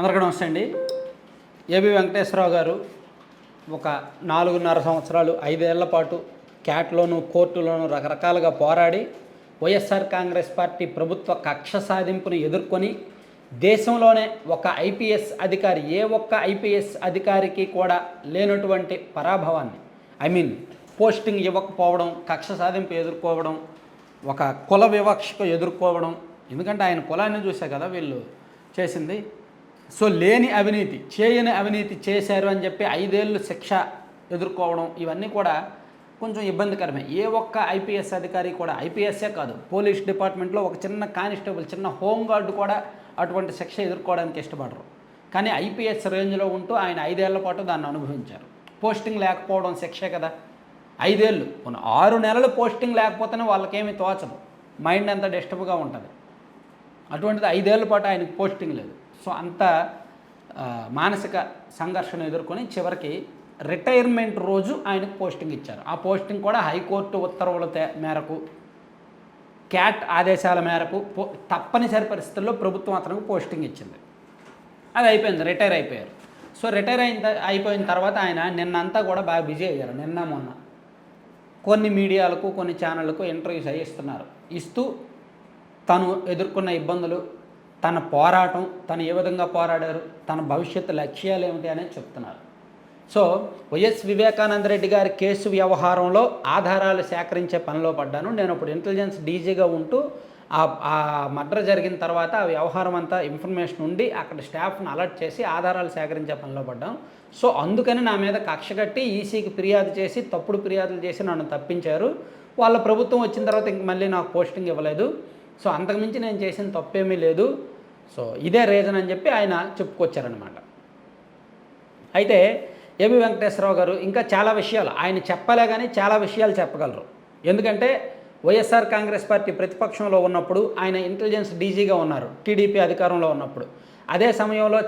అందరికీ నమస్తే అండి. ఏబి వెంకటేశ్వరరావు గారు ఒక నాలుగున్నర సంవత్సరాలు ఐదేళ్ళ పాటు క్యాట్లోను కోర్టులోను రకరకాలుగా పోరాడి వైఎస్ఆర్ కాంగ్రెస్ పార్టీ ప్రభుత్వ కక్ష సాధింపును ఎదుర్కొని దేశంలోనే ఒక ఐపీఎస్ అధికారి ఏ ఒక్క ఐపీఎస్ అధికారికి కూడా లేనటువంటి పరాభవాన్ని ఐ మీన్ పోస్టింగ్ ఇవ్వకపోవడం కక్ష సాధింపు ఎదుర్కోవడం ఒక కుల వివక్షకు ఎదుర్కోవడం ఎందుకంటే ఆయన కులాన్ని చూసే కదా వీళ్ళు చేసింది. సో లేని అవినీతి చేయని అవినీతి చేశారు అని చెప్పి ఐదేళ్ళు శిక్ష ఎదుర్కోవడం ఇవన్నీ కూడా కొంచెం ఇబ్బందికరమే. ఏ ఒక్క ఐపీఎస్ అధికారి కూడా ఐపీఎస్ఏ కాదు పోలీస్ డిపార్ట్మెంట్లో ఒక చిన్న కానిస్టేబుల్ చిన్న హోంగార్డు కూడా అటువంటి శిక్ష ఎదుర్కోవడానికి ఇష్టపడరు. కానీ ఐపీఎస్ రేంజ్లో ఉంటూ ఆయన ఐదేళ్ళ పాటు దాన్ని అనుభవించారు. పోస్టింగ్ లేకపోవడం శిక్షే కదా. ఐదేళ్ళు ఆరు నెలలు పోస్టింగ్ లేకపోతేనే వాళ్ళకేమీ తోచదు. మైండ్ అంతా డిస్టర్బ్గా ఉంటుంది. అటువంటిది ఐదేళ్ళ పాటు ఆయనకు పోస్టింగ్ లేదు. సో అంత మానసిక సంఘర్షణ ఎదుర్కొని చివరికి రిటైర్మెంట్ రోజు ఆయనకు పోస్టింగ్ ఇచ్చారు. ఆ పోస్టింగ్ కూడా హైకోర్టు ఉత్తర్వుల మేరకు క్యాట్ ఆదేశాల మేరకు పో తప్పనిసరి పరిస్థితుల్లో ప్రభుత్వం అతనికి పోస్టింగ్ ఇచ్చింది. అది అయిపోయింది రిటైర్ అయిపోయారు. సో రిటైర్ అయిన త- అయిపోయిన తర్వాత ఆయన నిన్నంతా కూడా బాగా బిజీ అయ్యారు నిన్న మొన్న. కొన్ని మీడియాలకు కొన్ని ఛానళ్ళకు ఇంటర్వ్యూస్ అవి ఇస్తున్నారు. ఇస్తూ తను ఎదుర్కొన్న ఇబ్బందులు తన పోరాటం తను ఏ విధంగా పోరాడారు తన భవిష్యత్తు లక్ష్యాలు ఏమిటి అనేది చెప్తున్నారు. సో వైఎస్ వివేకానంద రెడ్డి గారి కేసు వ్యవహారంలో ఆధారాలు సేకరించే పనిలో పడ్డాను. నేను ఇప్పుడు ఇంటెలిజెన్స్ డీజీగా ఉంటూ ఆ ఆ మర్డర్ జరిగిన తర్వాత ఆ వ్యవహారం అంతా ఇన్ఫర్మేషన్ ఉండి అక్కడ స్టాఫ్ను అలర్ట్ చేసి ఆధారాలు సేకరించే పనిలో పడ్డాం. సో అందుకని నా మీద కక్ష కట్టి ఈసీకి ఫిర్యాదు చేసి తప్పుడు ఫిర్యాదులు చేసి నన్ను తప్పించారు. వాళ్ళ ప్రభుత్వం వచ్చిన తర్వాత ఇంక మళ్ళీ నాకు పోస్టింగ్ ఇవ్వలేదు. సో అంతకుమించి నేను చేసిన తప్పేమీ లేదు. సో ఇదే రీజన్ అని చెప్పి ఆయన చెప్పుకొచ్చారనమాట అయితే ఏబి వెంకటేశ్వరరావు గారు ఇంకా చాలా విషయాలు ఆయన చెప్పలే కానీ చాలా విషయాలు చెప్పగలరు. ఎందుకంటే వైఎస్ఆర్ కాంగ్రెస్ పార్టీ ప్రతిపక్షంలో ఉన్నప్పుడు ఆయన ఇంటెలిజెన్స్ డీజీగా ఉన్నారు టీడీపీ అధికారంలో ఉన్నప్పుడు. అదే సమయంలో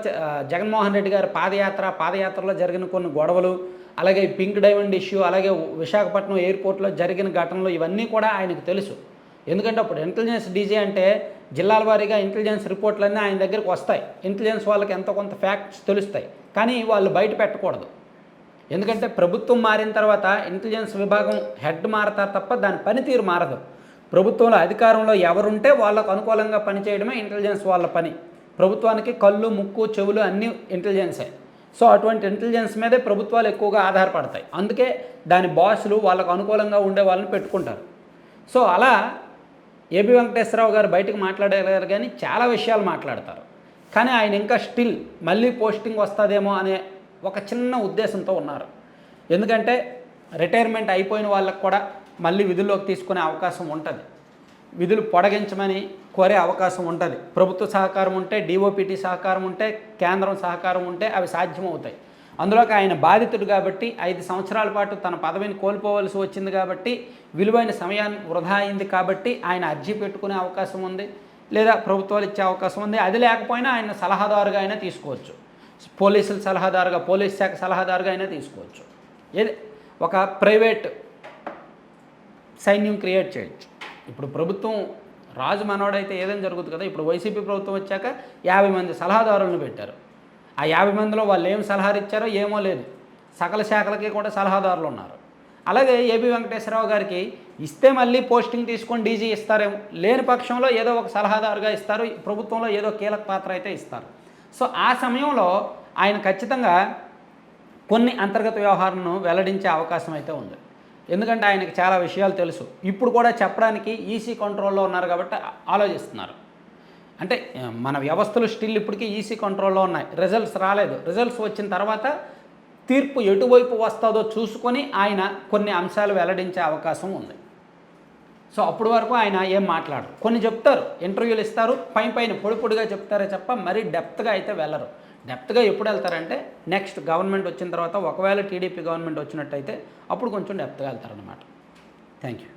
జగన్మోహన్ రెడ్డి గారి పాదయాత్ర పాదయాత్రలో జరిగిన కొన్ని గొడవలు అలాగే పింక్ డైమండ్ ఇష్యూ అలాగే విశాఖపట్నం ఎయిర్పోర్ట్లో జరిగిన ఘటనలు ఇవన్నీ కూడా ఆయనకు తెలుసు. ఎందుకంటే అప్పుడు ఇంటెలిజెన్స్ డీజీ అంటే జిల్లాల వారీగా ఇంటెలిజెన్స్ రిపోర్ట్లన్నీ ఆయన దగ్గరికి వస్తాయి. ఇంటెలిజెన్స్ వాళ్ళకి ఎంతో కొంత ఫ్యాక్ట్స్ తెలుస్తాయి. కానీ వాళ్ళు బయట పెట్టకూడదు. ఎందుకంటే ప్రభుత్వం మారిన తర్వాత ఇంటెలిజెన్స్ విభాగం హెడ్ మారతారు తప్ప దాని పనితీరు మారదు. ప్రభుత్వంలో అధికారంలో ఎవరుంటే వాళ్ళకు అనుకూలంగా పనిచేయడమే ఇంటెలిజెన్స్ వాళ్ళ పని. ప్రభుత్వానికి కళ్ళు ముక్కు చెవులు అన్నీ ఇంటెలిజెన్సే సో అటువంటి ఇంటెలిజెన్స్ మీదే ప్రభుత్వాలు ఎక్కువగా ఆధారపడతాయి. అందుకే దాని బాసులు వాళ్ళకు అనుకూలంగా ఉండే వాళ్ళని పెట్టుకుంటారు. సో అలా ఏబి వెంకటేశ్వరరావు గారు బయటకు మాట్లాడగలరు కానీ చాలా విషయాలు మాట్లాడతారు. కానీ ఆయన ఇంకా స్టిల్ మళ్ళీ పోస్టింగ్ వస్తుందేమో అనే ఒక చిన్న ఉద్దేశంతో ఉన్నారు. ఎందుకంటే రిటైర్మెంట్ అయిపోయిన వాళ్ళకు కూడా మళ్ళీ విధుల్లోకి తీసుకునే అవకాశం ఉంటుంది. విధులు పొడగించమని కోరే అవకాశం ఉంటుంది. ప్రభుత్వ సహకారం ఉంటే డిఓపిటి సహకారం ఉంటే కేంద్రం సహకారం ఉంటే అవి సాధ్యమవుతాయి. అందులోకి ఆయన బాధితుడు కాబట్టి ఐదు సంవత్సరాల పాటు తన పదవిని కోల్పోవలసి వచ్చింది కాబట్టి విలువైన సమయాన్ని వృధా అయింది కాబట్టి ఆయన అర్జీ పెట్టుకునే అవకాశం ఉంది లేదా ప్రభుత్వాలు ఇచ్చే అవకాశం ఉంది. అది లేకపోయినా ఆయన సలహాదారుగా అయినా తీసుకోవచ్చు. పోలీసుల సలహాదారుగా పోలీస్ శాఖ సలహాదారుగా అయినా తీసుకోవచ్చు. ఏది? ఒక ప్రైవేట్ సైన్యం క్రియేట్ చేయొచ్చు. ఇప్పుడు ప్రభుత్వం రాజు మనవాడైతే ఏదైనా జరుగుతుంది కదా ఇప్పుడు వైసీపీ ప్రభుత్వం వచ్చాక యాభై మంది సలహాదారులను పెట్టారు. ఆ యాభై మందిలో వాళ్ళు ఏం సలహాలు ఇచ్చారో ఏమో లేదు. సకల శాఖలకి కూడా సలహాదారులు ఉన్నారు. అలాగే ఏబి వెంకటేశ్వరరావు గారికి ఇస్తే మళ్ళీ పోస్టింగ్ తీసుకొని డీజీ ఇస్తారేమో. లేని పక్షంలో ఏదో ఒక సలహాదారుగా ఇస్తారు. ప్రభుత్వంలో ఏదో కీలక పాత్ర అయితే ఇస్తారు. సో ఆ సమయంలో ఆయన ఖచ్చితంగా కొన్ని అంతర్గత వ్యవహారాలను వెల్లడించే అవకాశం అయితే ఉంది. ఎందుకంటే ఆయనకి చాలా విషయాలు తెలుసు. ఇప్పుడు కూడా చెప్పడానికి ఈసీ కంట్రోల్లో ఉన్నారు కాబట్టి ఆలోచిస్తున్నారు. అంటే మన వ్యవస్థలు స్టిల్ ఇప్పటికీ ఈసీ కంట్రోల్లో ఉన్నాయి. రిజల్ట్స్ రాలేదు. రిజల్ట్స్ వచ్చిన తర్వాత తీర్పు ఎటువైపు వస్తుందో చూసుకొని ఆయన కొన్ని అంశాలు వెల్లడించే అవకాశం ఉంది. సో అప్పటి వరకు ఆయన ఏం మాట్లాడరు. కొన్ని చెప్తారు. ఇంటర్వ్యూలు ఇస్తారు. పైన పైన పొడి పొడిగా చెప్తారే తప్ప మరీ డెప్త్గా అయితే వెళ్ళరు డెప్త్గా ఎప్పుడు వెళ్తారంటే నెక్స్ట్ గవర్నమెంట్ వచ్చిన తర్వాత ఒకవేళ టీడీపీ గవర్నమెంట్ వచ్చినట్టయితే అప్పుడు కొంచెం డెప్త్గా వెళ్తారనమాట థ్యాంక్ యూ